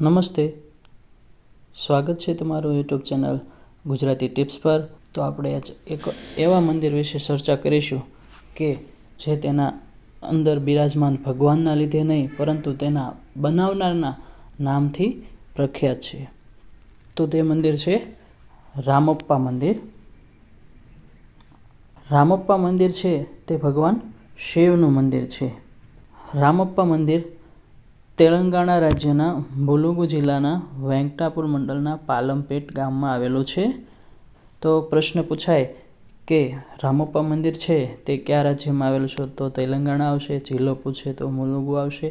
નમસ્તે. સ્વાગત છે તમારું યુટ્યુબ ચેનલ ગુજરાતી ટિપ્સ પર. તો આપણે આજ એક એવા મંદિર વિશે ચર્ચા કરીશું કે જે તેના અંદર બિરાજમાન ભગવાનના લીધે નહીં, પરંતુ તેના બનાવનારના નામથી પ્રખ્યાત છે. તો તે મંદિર છે રામપ્પા મંદિર. રામપ્પા મંદિર છે તે ભગવાન શિવનું મંદિર છે. રામપ્પા મંદિર તેલંગાણા રાજ્યના મુલુગુ જિલ્લાના વેંકટાપુર મંડળના પાલમપેટ ગામમાં આવેલું છે. તો પ્રશ્ન પૂછાય કે રામપ્પા મંદિર છે તે કયા રાજ્યમાં આવેલું છે? તો તેલંગાણા આવશે, જિલ્લો પૂછે તો મુલુગુ આવશે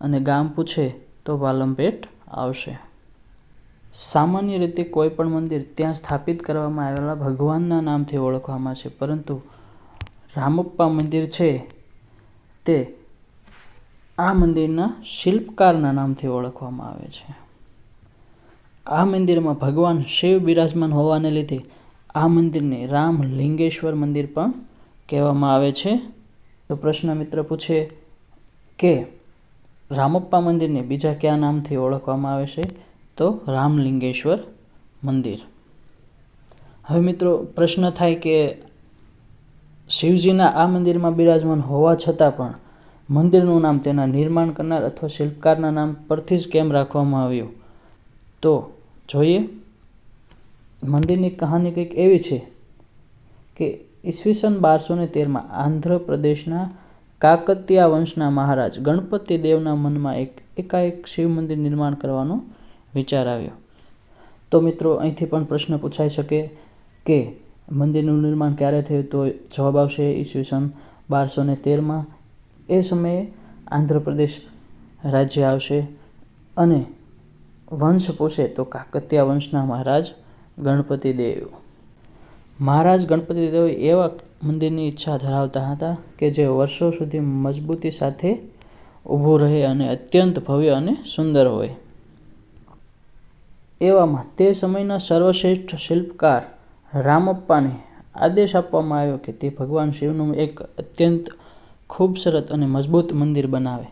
અને ગામ પૂછે તો પાલમપેટ આવશે. સામાન્ય રીતે કોઈ પણ મંદિર ત્યાં સ્થાપિત કરવામાં આવેલા ભગવાનના નામથી ઓળખવામાં છે પરંતુ રામપ્પા મંદિર છે તે આ મંદિરના શિલ્પકારના નામથી ઓળખવામાં આવે છે. આ મંદિરમાં ભગવાન શિવ બિરાજમાન હોવાને લીધે આ મંદિરને રામ લિંગેશ્વર મંદિર પણ કહેવામાં આવે છે. તો પ્રશ્ન મિત્ર પૂછે કે રામપ્પા મંદિરને બીજા કયા નામથી ઓળખવામાં આવે છે? તો રામલિંગેશ્વર મંદિર. હવે મિત્રો પ્રશ્ન થાય કે શિવજીના આ મંદિરમાં બિરાજમાન હોવા છતાં પણ મંદિરનું નામ તેના નિર્માણ કરનાર અથવા શિલ્પકારના નામ પરથી જ કેમ રાખવામાં આવ્યું? તો જોઈએ. મંદિરની કહાની કંઈક એવી છે કે ઈસવીસન બારસો ને તેરમાં આંધ્રપ્રદેશના કાકતિયા વંશના મહારાજ ગણપતિ દેવના મનમાં એક એકાએક શિવ મંદિર નિર્માણ કરવાનો વિચાર આવ્યો. તો મિત્રો, અહીંથી પણ પ્રશ્ન પૂછાઈ શકે કે મંદિરનું નિર્માણ ક્યારે થયું? તો જવાબ આવશે ઈસવીસન બારસો ને તેરમાં એ સમયે આંધ્રપ્રદેશ રાજ્ય આવશે અને વંશ પૂછે તો કાકતિયા વંશના મહારાજ ગણપતિ દેવ. મહારાજ ગણપતિ દેવ એવા મંદિરની ઈચ્છા ધરાવતા હતા કે જે વર્ષો સુધી મજબૂતી સાથે ઊભું રહે અને અત્યંત ભવ્ય અને સુંદર હોય. એવામાં તે સમયના સર્વશ્રેષ્ઠ શિલ્પકાર રામપ્પાને આદેશ આપવામાં આવ્યો કે તે ભગવાન શિવનું એક અત્યંત ખૂબસૂરત અને મજબૂત મંદિર બનાવે.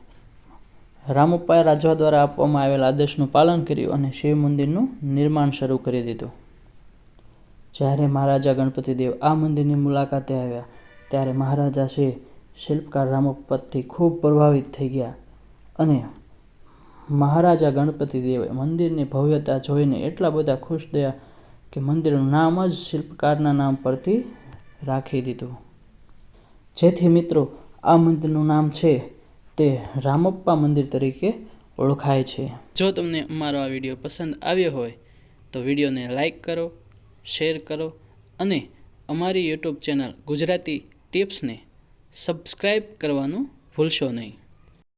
રામપ્પાએ રાજવા દ્વારા આપવામાં આવેલા આદેશનું પાલન કર્યું અને શિવ મંદિરનું નિર્માણ શરૂ કરી દીધું. જ્યારે મહારાજા ગણપતિદેવ આ મંદિરની મુલાકાતે આવ્યા, ત્યારે મહારાજા શ્રી શિલ્પકાર રામપ્પાથી ખૂબ પ્રભાવિત થઈ ગયા અને મહારાજા ગણપતિદેવે મંદિરની ભવ્યતા જોઈને એટલા બધા ખુશ થયા કે મંદિરનું નામ જ શિલ્પકારના નામ પરથી રાખી દીધું. જેથી મિત્રો આ મંદિરનું નામ છે તે રામપ્પા મંદિર તરીકે ઓળખાય છે. જો તમને અમારો આ વીડિયો પસંદ આવ્યો હોય, તો વિડીયોને લાઈક કરો, શેર કરો અને અમારી યુટ્યુબ ચેનલ ગુજરાતી ટિપ્સને સબસ્ક્રાઈબ કરવાનું ભૂલશો નહીં.